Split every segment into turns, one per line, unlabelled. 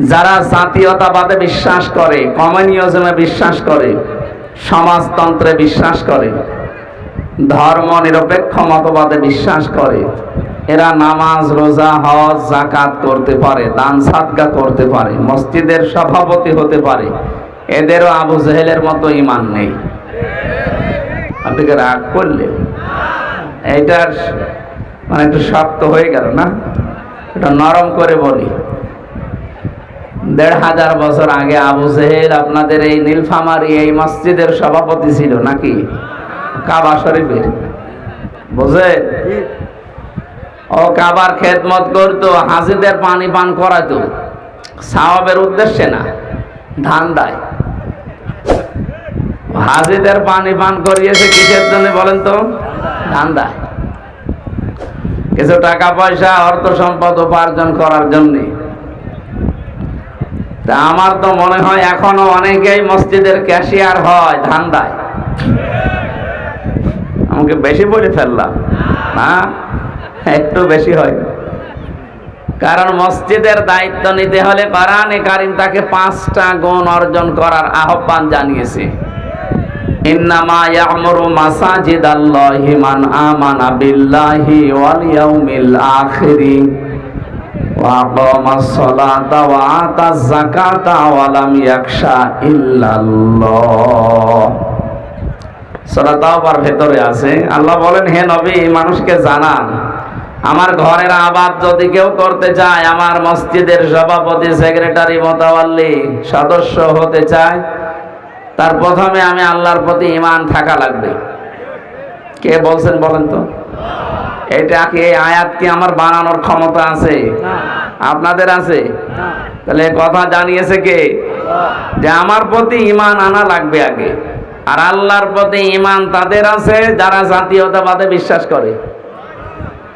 যারা জাতীয়তাবাদে বিশ্বাস করে, কমিউনিজমে বিশ্বাস করে, সমাজতন্ত্রে বিশ্বাস করে ধর্ম নিরপেক্ষ মতবাদে বিশ্বাস করে, এরা নামাজ, রোজা, হজ জাকাত করতে পারে, দান সাদগা করতে পারে, মসজিদের সভাপতি হতে পারে, এদেরও আবু জেহেলের মতো ইমান নেই। আপনি কি রাগ করলেন? এইটার মানে একটু শক্ত হয়ে গেল না? এটা নরম করে বলি। দেড় হাজার বছর আগে আবু জেহেল আপনাদের এই নীলফামারি এই মসজিদের সভাপতি ছিল নাকি? কাবা শরীফের। বুঝে ও কাবার খেদমত করতো, হাজিদের পানি পান করাতো। সাহাবের উদ্দেশ্যে না ধান দেয় হাজিদের পানি পান করিয়েছে কিসের জন্য বলেন তো? ধান দেয় কিছু টাকা পয়সা, অর্থ সম্পদ উপার্জন করার জন্যে। তা আমার তো মনে হয় এখনও অনেকেই মসজিদের ক্যাশিয়ার হয় ধান্দায়। আমাকে বেশি বলে ফেললাম না, একটু বেশি হয়। কারণ মসজিদের দায়িত্ব নিতে হলে কোরআনে কারিম তাকে পাঁচটা গুণ অর্জন করার আহ্বান জানিয়েছে। ইন্নামা ইয়ামুরু وأقام الصلاة وآتى الزكاة ولم يخشى إلا الله সূরা তাওবার ভেতরে আছে আল্লাহ বলেন হে নবী মানুষকে জানান আমার ঘরের আবাদ যদি কেউ করতে চায় আমার মসজিদের সভাপতি সেক্রেটারি মোতাবাল্লি সদস্য হতে চায় তার প্রথমে আমি আল্লাহর প্রতি ইমান থাকা লাগবে কে বলছেন বলেন তো এটা কি এই আয়াত কি আমার বানানোর ক্ষমতা আছে? আপনাদের আছে? তাহলে কথা জানিয়েছে কে? যে আমার প্রতি ইমান আনা লাগবে আগে। আর আল্লাহর প্রতি ইমান তাদের আছে যারা জাতীয়তাবাদে বিশ্বাস করে।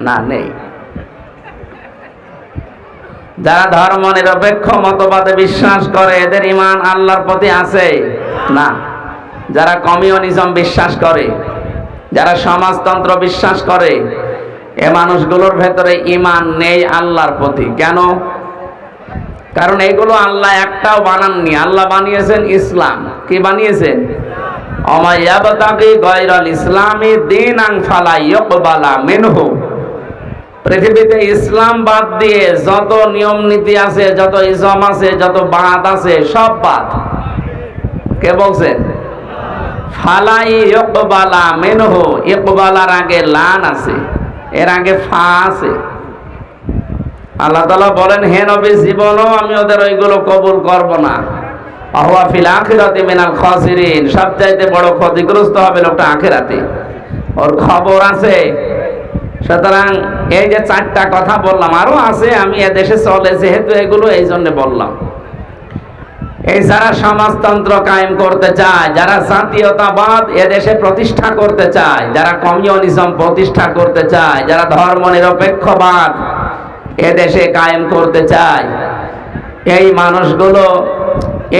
না নেই। যারা ধর্ম নিরপেক্ষ মতবাদে বিশ্বাস করে এদের ইমান আল্লাহর প্রতি আছে? না। যারা কমিউনিজম বিশ্বাস করে যারা সমাজতন্ত্র বিশ্বাস করে এ মানুষগুলোর ভেতরে ইমান নেই আল্লাহর প্রতি। কেন? কারণ এগুলো আল্লাহ একটাও বানাননি। আল্লাহ বানিয়েছেন ইসলাম। কি বানিয়েছেন? ইসলামী দিন মিনহু। পৃথিবীতে ইসলাম বাদ দিয়ে যত নিয়ম নীতি আছে, যত ইসম আছে, যত বাদ আছে, সব বাদ কে বলছেন? ফালাই ইকবালা মেনহু। ইকবালার আগে লান আছে। এর আগে ফা আছে। আল্লাহ তালা বলেন, হে নবী, জীবনও আমি ওদের ওইগুলো কবুল করব না। আহুয়া ফিল আখিরাতে মিনাল খাসিরিন। সবচাইতে বড় ক্ষতিগ্রস্ত হবে লোকটা আখিরাতে। ওর খবর আছে। সুতরাং এই যে চারটা কথা বললাম, আরও আছে, আমি এদেশে চলে যেহেতু এগুলো এই জন্য বললাম। এই যারা সমাজতন্ত্র কায়েম করতে চায়, যারা জাতীয়তাবাদ এদেশে প্রতিষ্ঠা করতে চায়, যারা কমিউনিজম প্রতিষ্ঠা করতে চায়, যারা ধর্ম নিরপেক্ষবাদ এদেশে কায়েম করতে চায়, এই মানুষগুলো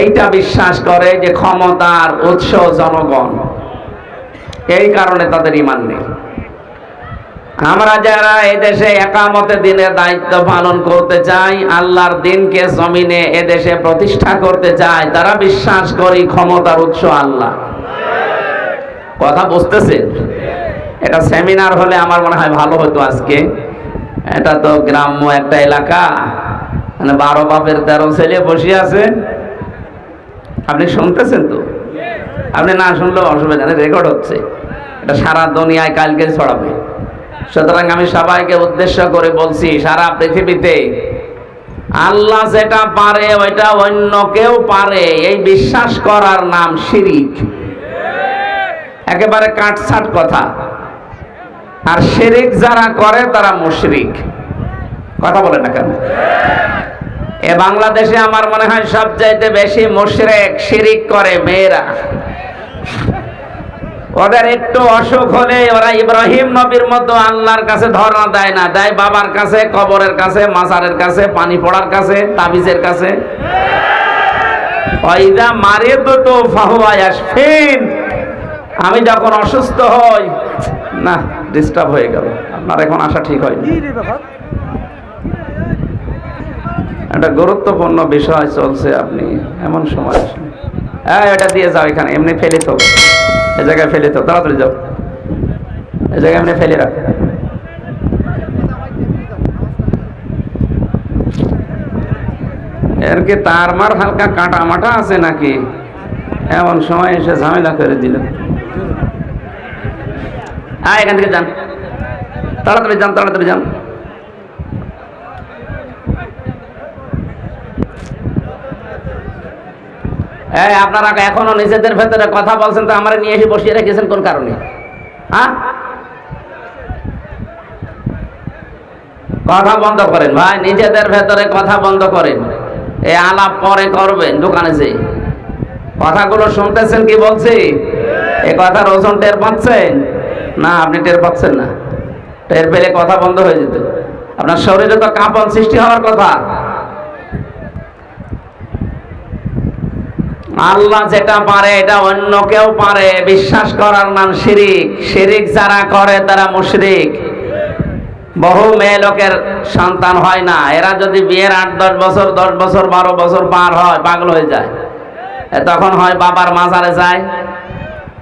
এইটা বিশ্বাস করে যে ক্ষমতার উৎস জনগণ। এই কারণে তাদের ইমান নেই। আমরা যারা এদেশে একামতে দিনে দায়িত্ব পালন করতে চাই, আল্লাহর দিনকে জমিনে এদেশে প্রতিষ্ঠা করতে চাই, তারা বিশ্বাস করি ক্ষমতার উৎস আল্লাহ। কথা বুঝতেছেন? এটা সেমিনার হলে আমার মনে হয় ভালো হতো আজকে। এটা তো গ্রাম্য একটা এলাকা। মানে বারো বাপের তেরো ছেলে বসে আছে। আপনি শুনতেছেন তো? আপনি না শুনলেও অসুবিধা নেই, রেকর্ড হচ্ছে। এটা সারা দুনিয়ায় কালকে ছড়াবে। সুতরাং আমি সবাইকে উদ্দেশ্য করে বলছি, সারা পৃথিবীতে আল্লাহ যেটা পারে ওইটা অন্য কেউ পারে। এই বিশ্বাস করার নাম শিরিক। একেবারে কাটছাট কথা। আর শিরিক যারা করে, তারা মুশরিক। কথা বলে না কেন? এ বাংলাদেশে আমার মনে হয় সবচাইতে বেশি মুশরিক, শিরিক করে মেয়েরা। ওদের একটু অসুখ হলে ওরা ইব্রাহিম নবীর মতো আল্লাহর কাছে ধর্ণা দেয় না। দেয় বাবার কাছে কবরের কাছে মাজারের কাছে পানি পড়ার কাছে তাবিজের কাছে। ওইদা মারে ফাহুয়ায়াসফিন আমি যখন অসুস্থ হই না ডিস্টার্ব হয়ে গেল। আপনার এখন আসা ঠিক হয়নি। একটা গুরুত্বপূর্ণ বিষয় চলছে আপনি এমন সময় হ্যাঁ এটা দিয়ে যাও এখানে এমনি ফেলে তো। এ জায়গায় ফেলে তো তাড়াতাড়ি যাও। এ জায়গায় এমনি ফেলে রাখ। এর কি তার মার হালকা কাটা মাটা আছে নাকি? এমন সময় এসে ঝামেলা করে দিল। হ্যাঁ এখান থেকে যান। তাড়াতাড়ি যান তাড়াতাড়ি যান। এই, আপনারা এখনও নিজেদের ভেতরে কথা বলছেন, তো আমার নিয়ে এসে বসিয়ে রেখেছেন কোন কারণে? হ্যাঁ? কথা বন্ধ করেন ভাই, নিজেদের ভেতরে কথা বন্ধ করেন। এই আলাপ পরে করবেন দোকানে যে কথাগুলো শুনতেছেন কি বলছি? এই কথার ওজন টের পাচ্ছেন? না, আপনি টের পাচ্ছেন না। টের পেলে কথা বন্ধ হয়ে যেত। আপনার শরীরে তো কাঁপন সৃষ্টি হওয়ার কথা। আল্লাহ যেটা পারে, এটা অন্য কেউ পারে। বিশ্বাস করার নাম শিরিক। শিরিক যারা করে, তারা মুশরিক। বহু মেয়ে লোকের সন্তান হয় না। এরা যদি বিয়ের আট, দশ বছর দশ বছর, বারো বছর পার হয়, পাগল হয়ে যায়। তখন হয় বাবার মাজারে যায়।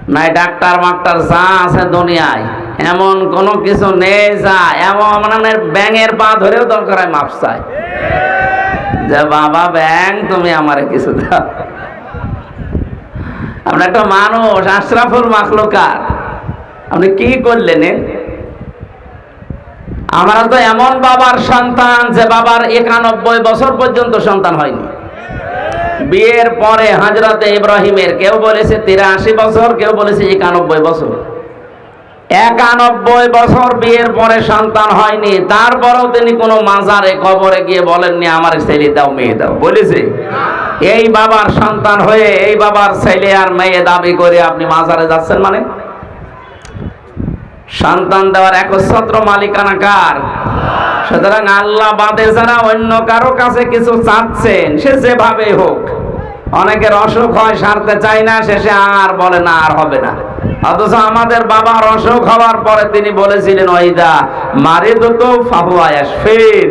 নাই ডাক্তার মাক্তার যা আছে দুনিয়ায়। এমন কোনো কিছু নেই, যা এমন মানে ব্যাঙের পা ধরেও দরকার হয় মাপ চায়। যে বাবা ব্যাং তুমি আমারে কিছু দাও। আমরা একটা মানুষ, আশরাফুল মাখলুকার আপনি কি করলেন? আমরা তো এমন বাবার সন্তান যে বাবার একানব্বই বছর পর্যন্ত সন্তান হয়নি। বিয়ের পরে হাজরতে ইব্রাহিমের কেউ বলেছে তিরাশি বছর, কেউ বলেছে একানব্বই বছর। একানব্বই বছর বিয়ের পরে সন্তান হয়নি, তারপরেও তিনি কোনো মাজারে কবরে গিয়ে বলেননি, আমার ছেলে দাও, মেয়ে দাও। বলেছে। এই বাবার সন্তান হয়ে এই বাবার ছেলে আর মেয়ে দাবি করে আপনি মাজারে যাচ্ছেন মানে? সন্তান দেওয়ার একচ্ছত্র মালিকানা কার? সুতরাং আল্লাহ বাদে যারা অন্য কারও কাছে কিছু চাচ্ছেন, সে যেভাবে হোক, অনেকের অসুখ হয়, সারতে চায় না, শেষে আর বলে না, আর হবে না। অথচ আমাদের বাবার অসুখ হওয়ার পরে তিনি বলেছিলেন ওইদা মারে দুটো ফাহুয়াস ফের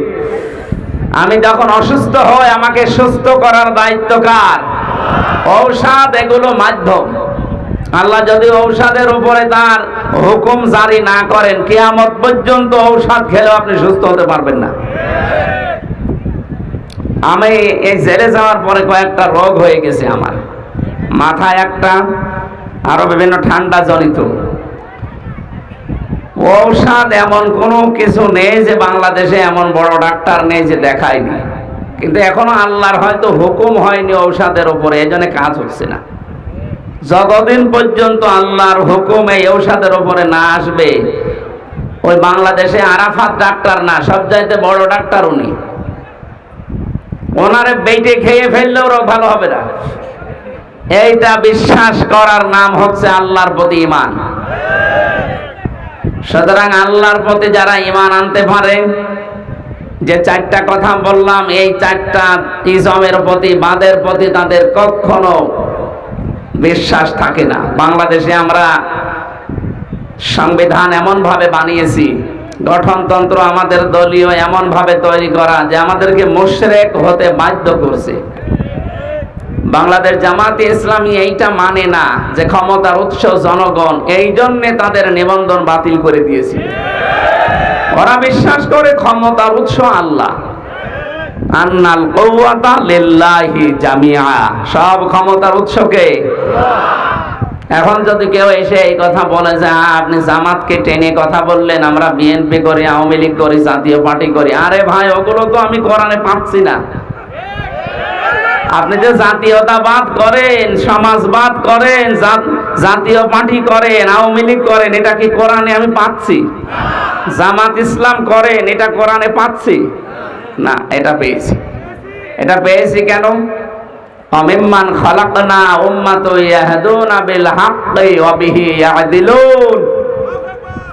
আমি যখন অসুস্থ হই, আমাকে সুস্থ করার দায়িত্ব কার? ঔষধ এগুলো মাধ্যম। আল্লাহ যদি ঔষধের উপরে তার হুকুম জারি না করেন, কিয়ামত পর্যন্ত ঔষধ খেলেও আপনি সুস্থ হতে পারবেন না। আমি এই জেলে যাওয়ার পরে কয়েকটা রোগ হয়ে গেছে আমার। মাথায় একটা, আরও বিভিন্ন ঠান্ডা জনিত। ঔষধ এমন কোনো কিছু নেই যে বাংলাদেশে এমন বড় ডাক্তার নেই যে দেখায়নি। কিন্তু এখনও আল্লাহর হয়তো হুকুম হয়নি ঔষধের উপরে, এই জন্য কাজ হচ্ছে না। যতদিন পর্যন্ত আল্লাহর হুকুম এই ঔষধের উপরে না আসবে, ওই বাংলাদেশে আরাফাত ডাক্তার না সব চাইতে বড় ডাক্তার উনি। ওনারে বেটে খেয়ে ফেললেও রোগ ভালো হবে না। এইটা বিশ্বাস করার নাম হচ্ছে আল্লাহর প্রতি ইমান সুতরাং আল্লাহর প্রতি যারা ইমান আনতে পারে, যে চারটা কথা বললাম, এই চারটা ইসমের প্রতি, বাদের প্রতি তাদের কখনো বিশ্বাস থাকে না। বাংলাদেশে আমরা সংবিধান এমন ভাবে বানিয়েছি, গঠনতন্ত্র আমাদের দলীয় এমন ভাবে তৈরি করা, যে আমাদেরকে মুশরেক হতে বাধ্য করছে। বাংলাদেশ জামাতে ইসলামী এইটা মানে না যে ক্ষমতার উৎস জনগণ এই জন্যে তাদের নিবন্ধন বাতিল করে দিয়েছিল ওরা বিশ্বাস করে ক্ষমতার উৎস আল্লাহ। সব ক্ষমতার উৎসকে এখন যদি কেউ এসে এই কথা বলে যে আপনি জামাতকে টেনে কথা বললেন, আমরা বিএনপি করি, আওয়ামী লীগ করি, জাতীয় পার্টি করি। আরে ভাই, ওগুলো তো আমি কোরআনে পাচ্ছি না। আপনি যে জাতীয়তাবাদ করেন, সমাজবাদ করেন জাতীয় পার্টি করেন, আওয়ামী লীগ করেন, এটা কি কোরআনে আমি পাচ্ছি? জামাত ইসলাম করেন, এটা কোরআনে পাচ্ছি? না, এটা পেয়েছি। এটা পেয়েছি কেন? অমিম্মান খালাকনা উম্মাতু ইয়াহদুনা বিল হাক্কি ওয়া বিহি ইয়াদিলুন।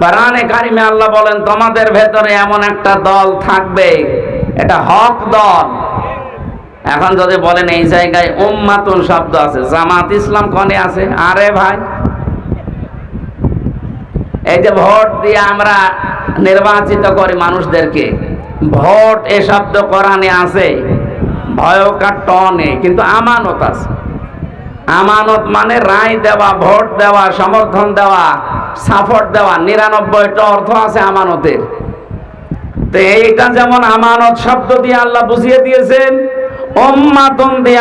কোরআনে কারিমে আল্লাহ বলেন, তোমাদের ভেতরে এমন একটা দল থাকবে, এটা হক দল। এখন যদি বলেন এই জায়গায় উম্মাতুন শব্দ আছে, জামাত ইসলাম কনে আছে? আরে ভাই। এই যে ভোট দিয়ে আমরা নির্বাচিত করি মানুষদেরকে, ভোট এ শব্দ কোরআনে আছে ভয়কার ট নেই কিন্তু আমানত আছে। আমানত মানে রায় দেওয়া, ভোট দেওয়া, সমর্থন দেওয়া, সাপোর্ট দেওয়া নিরানব্বইটা অর্থ আছে আমানতের। তো এইটা যেমন আমানত শব্দ দিয়ে আল্লাহ বুঝিয়ে দিয়েছেন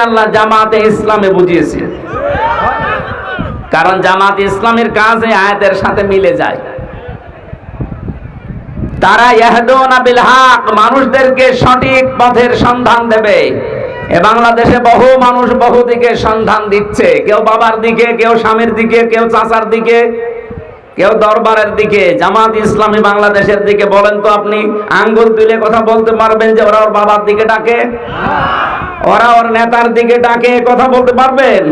আল্লাহ জামাতে ইসলামে বুঝিয়েছেন কারণ জামাত ইসলামের কাজ আয়াতের সাথে মিলে যায়। তারা ইয়াহদুনা বিল হক, মানুষদেরকে সঠিক পথের সন্ধান দেবে। এ বাংলাদেশে বহু মানুষ বহু দিকে সন্ধান দিচ্ছে। কেউ বাবার দিকে, কেউ স্বামীর দিকে, কেউ চাচার দিকে। কেউ দরবারের দিকে, জামাত ইসলামী বাংলাদেশের দিকে বলেন তো আপনি, আঙ্গুল তুলে কথা বলতে পারবেন যে ওরা ওর বাবার দিকে ডাকে? ওরা ওর নেতার দিকে ডাকে, কথা বলতে পারবেন?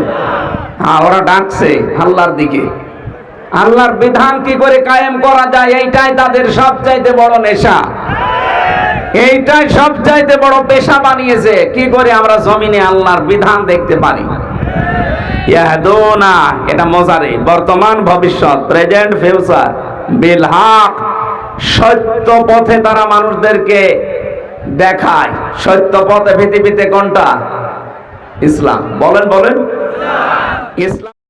হ্যাঁ ওরা ডাকছে আল্লাহর দিকে। আল্লাহর বিধান কি করে কায়েম করা যায়, এইটাই তাদের সবচাইতে বড় নেশা। এইটাই সবচাইতে বড় পেশা বানিয়েছে, কি করে আমরা জমিনে আল্লাহর বিধান দেখতে পারি? ইয়াহদুনা, এটা মজারে। বর্তমান ভবিষ্যৎ প্রেজেন্ট ফিউচার বিল সত্য পথে তারা মানুষদেরকে দেখায়। সত্য পথে পৃথিবীতে কোনটা? ইসলাম। বলেন বলেন। ইসলাম।